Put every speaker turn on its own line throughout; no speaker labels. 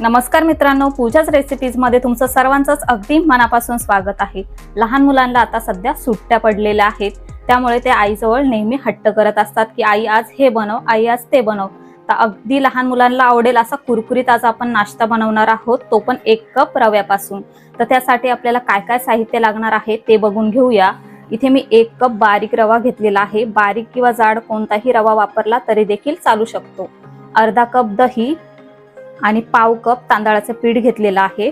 नमस्कार मित्रांनो पूजाच रेसिपीजमध्ये तुमचं सर्वांचंच अगदी मनापासून स्वागत आहे. लहान मुलांना आता सध्या सुट्ट्या पडलेल्या आहेत. त्यामुळे ते आईजवळ नेहमी हट्ट करत असतात की आई आज हे बनव आई आज ते बनव. तर अगदी लहान मुलांना आवडेल असा कुरकुरीत आज आपण नाश्ता बनवणार आहोत तो पण एक कप रव्यापासून. तर त्यासाठी आपल्याला काय काय साहित्य लागणार आहे ते बघून घेऊया. इथे मी एक कप बारीक रवा घेतलेला आहे. बारीक किंवा जाड कोणताही रवा वापरला तरी देखील चालू शकतो. अर्धा कप दही आणि पाव कप तांदळाचं पीठ घेतलेलं आहे.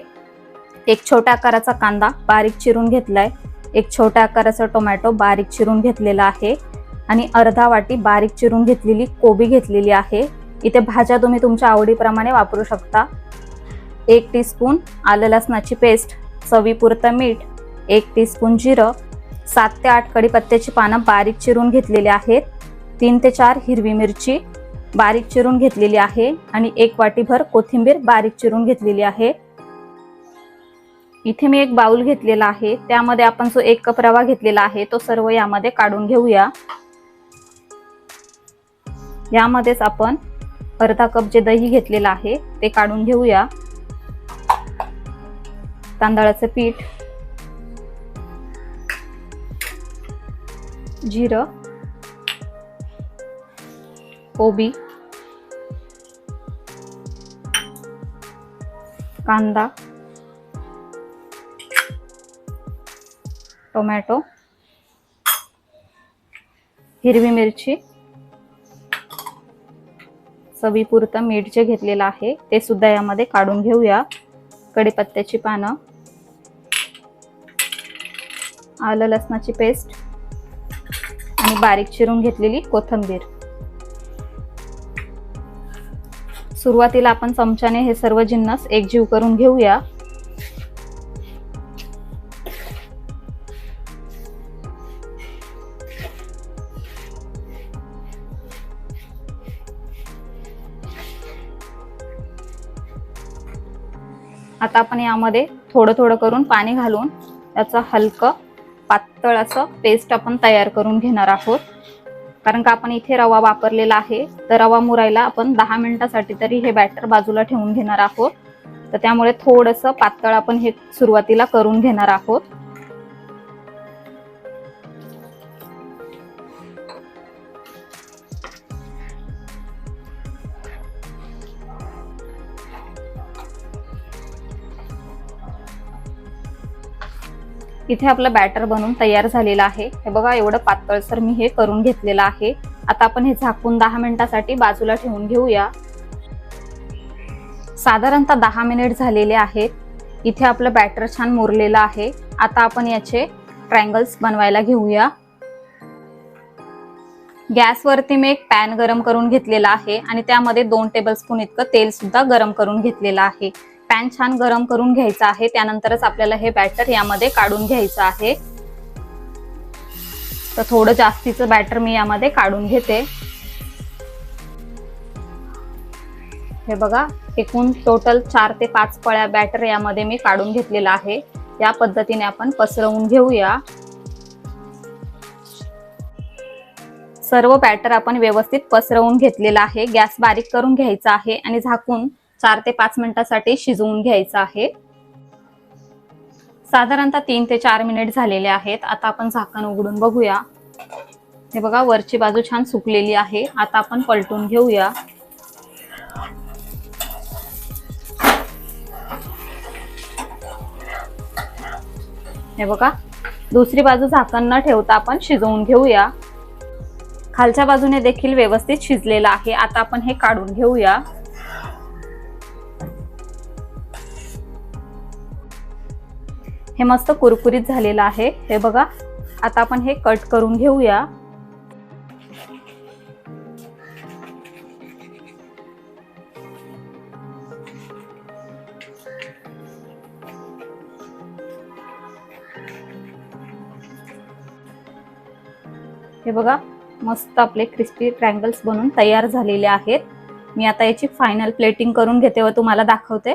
एक छोट्या आकाराचा कांदा बारीक चिरून घेतलाय. एक छोट्या आकाराचा टोमॅटो बारीक चिरून घेतलेला आहे. आणि अर्धा वाटी बारीक चिरून घेतलेली कोबी घेतलेली आहे. इथे भाज्या तुम्ही तुमच्या आवडीप्रमाणे वापरू शकता. एक टीस्पून आलं लसणाची पेस्ट चवीपुरतं मीठ एक टीस्पून जिरं सात ते आठ कढीपत्त्याची पानं बारीक चिरून घेतलेली आहेत. तीन ते चार हिरवी मिरची बारीक चिरून घेतलेली आहे आणि एक वाटीभर कोथिंबीर बारीक चिरून घेतलेली आहे. इथे मी एक बाउल घेतलेला आहे. त्यामध्ये आपण जो एक कप रवा घेतलेला आहे तो सर्व यामध्ये काढून घेऊया. यामध्येच आपण अर्धा कप जे दही घेतलेलं आहे ते काढून घेऊया. तांदळाचं पीठ जिरं कोबी कांदा टोमॅटो हिरवी मिरची चवीपुरतं मीठ जे घेतलेलं आहे ते सुद्धा यामध्ये काढून घेऊया. कढीपत्त्याची पानं आलं लसणाची पेस्ट आणि बारीक चिरून घेतलेली कोथिंबीर. सुरुवातीला आपण चमच्याने हे सर्व जिन्नस एकजीव करून घेऊया. आता आपण यामध्ये थोडं थोडं करून पाणी घालून याचं हलकं पातळ असं पेस्ट आपण तयार करून घेणार आहोत. कारण का आपण इथे रवा वापरलेला आहे तर रवा मुरायला आपण दहा मिनिटासाठी तरी हे बॅटर बाजूला ठेवून घेणार आहोत. तर त्यामुळे थोडंसं पातळ आपण हे सुरुवातीला करून घेणार आहोत. इथे आपलं बॅटर बनवून तयार झालेलं आहे. हे बघा एवढं पातळसर मी हे करून घेतलेलं आहे. आता आपण हे झाकून दहा मिनिटासाठी बाजूला ठेवून घेऊया. साधारणतः दहा मिनिट झालेले आहेत. इथे आपलं बॅटर छान मुरलेलं आहे. आता आपण याचे ट्रँगल्स बनवायला घेऊया. गॅसवरती मी एक पॅन गरम करून घेतलेला आहे आणि त्यामध्ये दोन टेबलस्पून इतकं तेल सुद्धा गरम करून घेतलेलं आहे. पॅन छान गरम करून घ्यायचा आहे. त्यानंतरच आपल्याला हे बॅटर यामध्ये काढून घ्यायचं आहे. तर थोडं जास्तीचं बॅटर मी यामध्ये काढून घेते. हे बघा एकूण टोटल चार ते पाच पळ्या बॅटर यामध्ये मी काढून घेतलेला आहे. या पद्धतीने आपण पसरवून घेऊया. सर्व बॅटर आपण व्यवस्थित पसरवून घेतलेला आहे. गॅस बारीक करून घ्यायचा आहे आणि झाकून चार ते पाच मिनिटासाठी शिजवून घ्यायचं आहे. साधारणतः तीन ते चार मिनिट झालेले आहेत. आता आपण झाकण उघडून बघूया. हे बघा वरची बाजू छान सुकलेली आहे. आता आपण पलटून घेऊया. हे बघा दुसरी बाजू झाकण न ठेवता आपण शिजवून घेऊया. खालच्या बाजूने देखील व्यवस्थित शिजलेलं आहे. आता आपण हे काढून घेऊया. हे मस्त कुरकुरीत झालेलं आहे. हे बघा आता आपण हे कट करून घेऊया. हे बघा मस्त आपले क्रिस्पी ट्रँगल्स बनून तयार झालेले आहेत. मी आता याची फायनल प्लेटिंग करून घेते व तुम्हाला दाखवते.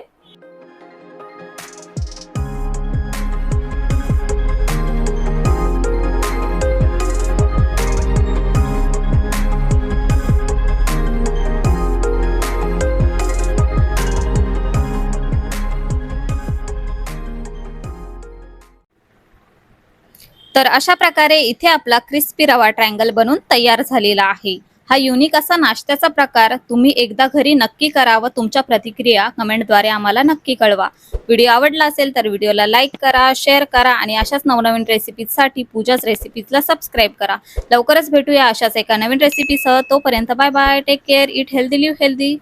तर अशा प्रकारे इथे आपला क्रिस्पी रवा ट्रँगल बनून तयार झालेला आहे. हा युनिक असा नाश्त्याचा प्रकार तुम्ही एकदा घरी नक्की करा व तुमच्या प्रतिक्रिया कमेंटद्वारे आम्हाला नक्की कळवा. व्हिडिओ आवडला असेल तर व्हिडिओला लाईक करा शेअर करा आणि अशाच नवनवीन रेसिपीजसाठी पूजाच रेसिपीजला सबस्क्राईब करा. लवकरच भेटूया अशाच एका नवीन रेसिपीसह तोपर्यंत bye bye take care eat healthy live healthy